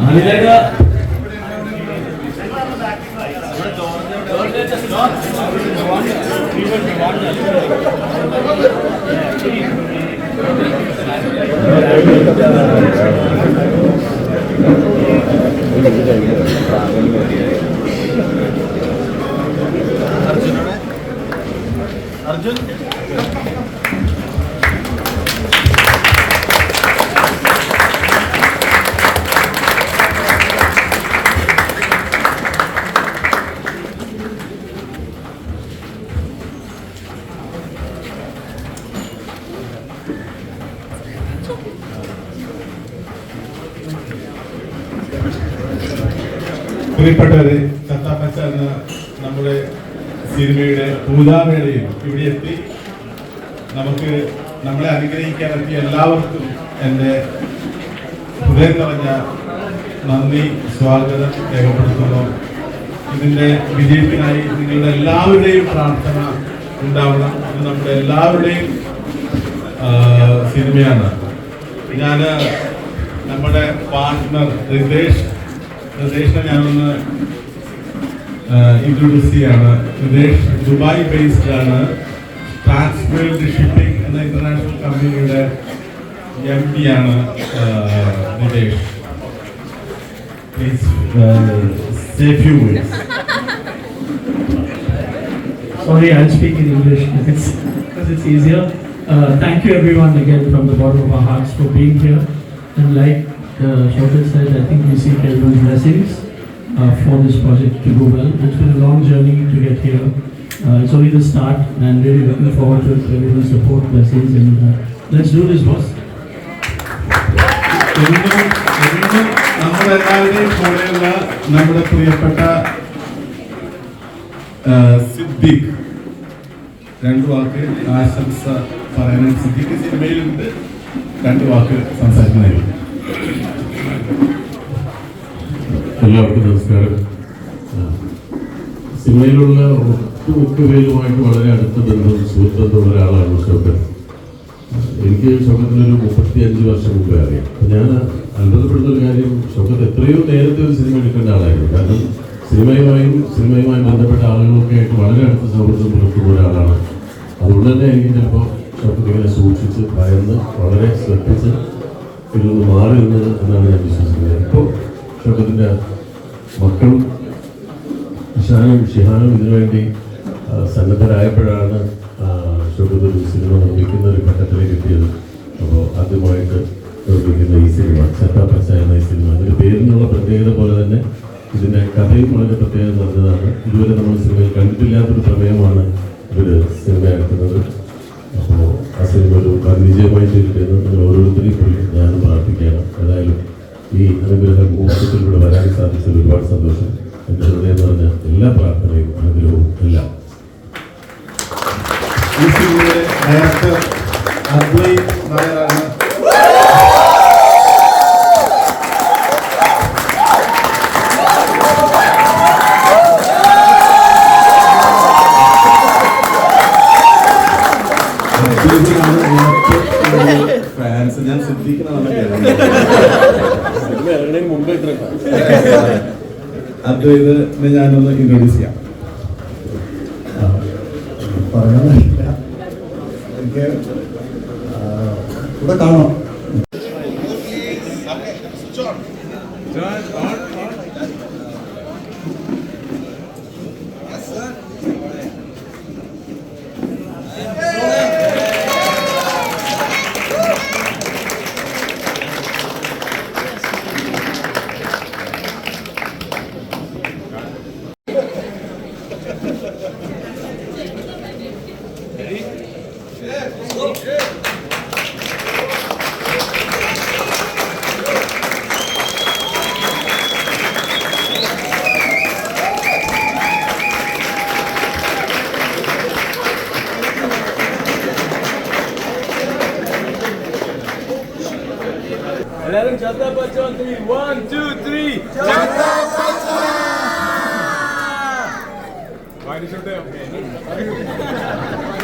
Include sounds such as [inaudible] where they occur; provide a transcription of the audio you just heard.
ఆ విధంగా പ്രിയപ്പെട്ടവരെ കത്താപ്പച്ച എന്ന നമ്മുടെ സിനിമയുടെ പൂജാവേളയും ഇവിടെ എത്തി നമുക്ക് നമ്മളെ അനുഗ്രഹിക്കാൻ എത്തിയ എല്ലാവർക്കും എന്റെ ഹൃദയം നിറഞ്ഞ നന്ദി സ്വാഗതം രേഖപ്പെടുത്തുന്നു. ഇതിന്റെ വിജയത്തിനായി നിങ്ങളുടെ എല്ലാവരുടെയും പ്രാർത്ഥന ഉണ്ടാവണം ഇത് നമ്മുടെ എല്ലാവരുടെയും സിനിമയാണ്. ഞാൻ നമ്മുടെ പാർട്ട്ണർ റിതേഷ് റിതേഷിനെ ഞാനൊന്ന് ഇൻട്രൊഡ്യൂസ് ചെയ്യാണ് റിതേഷ് ദുബായ് ബേസ്ഡ് ആണ് ട്രാൻസ്വേൾഡ് ഷിപ്പിംഗ് എന്ന ഇന്റർനാഷണൽ കമ്പനിയുടെ എം ഡി ആണ് ആ, Ritesh please say few words Sorry, I'll speak in English if it's, because it's easier. Uh, thank you everyone again from the bottom of our hearts for being here. And like uh, Shaukat said, I think we seek everyone's blessings uh, for this project to go well. It's been a long journey to get here. Uh, it's only the start and really looking forward to it, everyone's support, blessings and uh, let's do this boss. എന്നും എന്നും നമ്മളെല്ലാവരുടെയും കൂടെയുള്ള നമ്മുടെ പ്രിയപ്പെട്ട ആ, സിദ്ദിഖ് രണ്ട് വാക്ക് ആശംസ പറയാൻ സിദ്ദിഖ് സിനിമയിലുണ്ട് രണ്ട് വാക്ക് സംസാരിക്കുന്നതായിരിക്കും എല്ലാവർക്കും നമസ്കാരം. സിനിമയിലുള്ള ഒട്ടുമിക്ക പേരുമായിട്ട് വളരെ അടുത്ത ബന്ധം സുഹൃത്തുള്ള ഒരാളാണ് ആ, എനിക്ക് ഷോക്കത്തിനൊരു മുപ്പത്തി അഞ്ച് വർഷം മുമ്പേ അറിയാം. ഞാൻ അത്ഭുതപ്പെടുന്ന ഒരു കാര്യം ഷോക്കത്ത് എത്രയോ നേരത്തെ ഒരു സിനിമ എടുക്കേണ്ട ആളായിരുന്നു. കാരണം സിനിമയുമായും സിനിമയുമായി ബന്ധപ്പെട്ട ആളുകളൊക്കെ ആയിട്ട് വളരെ അടുത്ത സൗഹൃദം പുലർത്തുന്ന ഒരാളാണ്. അതുകൊണ്ട് തന്നെ എനിക്ക് ചിലപ്പോൾ ഷോക്കത്ത് ഇങ്ങനെ സൂക്ഷിച്ച് ഭയന്ന് വളരെ ശ്രദ്ധിച്ച് ഇതിൽ നിന്ന് മാറി നിന്നത് എന്നാണ് ഞാൻ വിശ്വസിക്കുന്നത്. ഇപ്പോൾ ഷോക്കത്തിന്റെ മക്കളും ഇഷാനും ഷിഹാനും ഇതിനുവേണ്ടി സന്നദ്ധരായപ്പോഴാണ് ഒരു സിനിമ നിർമ്മിക്കുന്ന ഒരു ഘട്ടത്തിലേക്ക് എത്തിയത്. അപ്പോൾ ആദ്യമായിട്ട് നിർമ്മിക്കുന്ന ഈ സിനിമ ചത്താപ്പച്ച എന്ന ഈ സിനിമ. അതിന്റെ പേരിനുള്ള പ്രത്യേകത പോലെ തന്നെ ഇതിന്റെ കഥയും വളരെ പ്രത്യേകത നിറഞ്ഞതാണ്. ഇതുവരെ നമ്മൾ സിനിമയിൽ കണ്ടിട്ടില്ലാത്തൊരു പ്രമേയമാണ് ഇവർ സിനിമയാക്കുന്നത്. അപ്പോൾ ആ സിനിമ ഒരു വിജയമായി തീരുകയെന്ന് ഓരോരുത്തരെയും ഞാനും പ്രാർത്ഥിക്കുകയാണ്. ഏതായാലും ഈ അനുഗ്രഹം മുഹൂർത്തത്തിലൂടെ വരാൻ സാധിച്ചത് ഒരുപാട് സന്തോഷം എന്റെ ഹൃദയം നിറഞ്ഞ എല്ലാ പ്രാർത്ഥനയും അനുഗ്രഹവും എല്ലാം ഈ you. ഫാൻസ് ഞാൻ ശ്രദ്ധിക്കുന്നതാണ് അദ്വൈതിനെ ഞാനൊന്ന് ഇൻട്രൊഡ്യൂസ് ചെയ്യാം. പറയാനില്ല എനിക്ക് ആ, ഇവിടെ കാണാം Jata One, two, three. Jata Bachantri. Why did you do that? [laughs]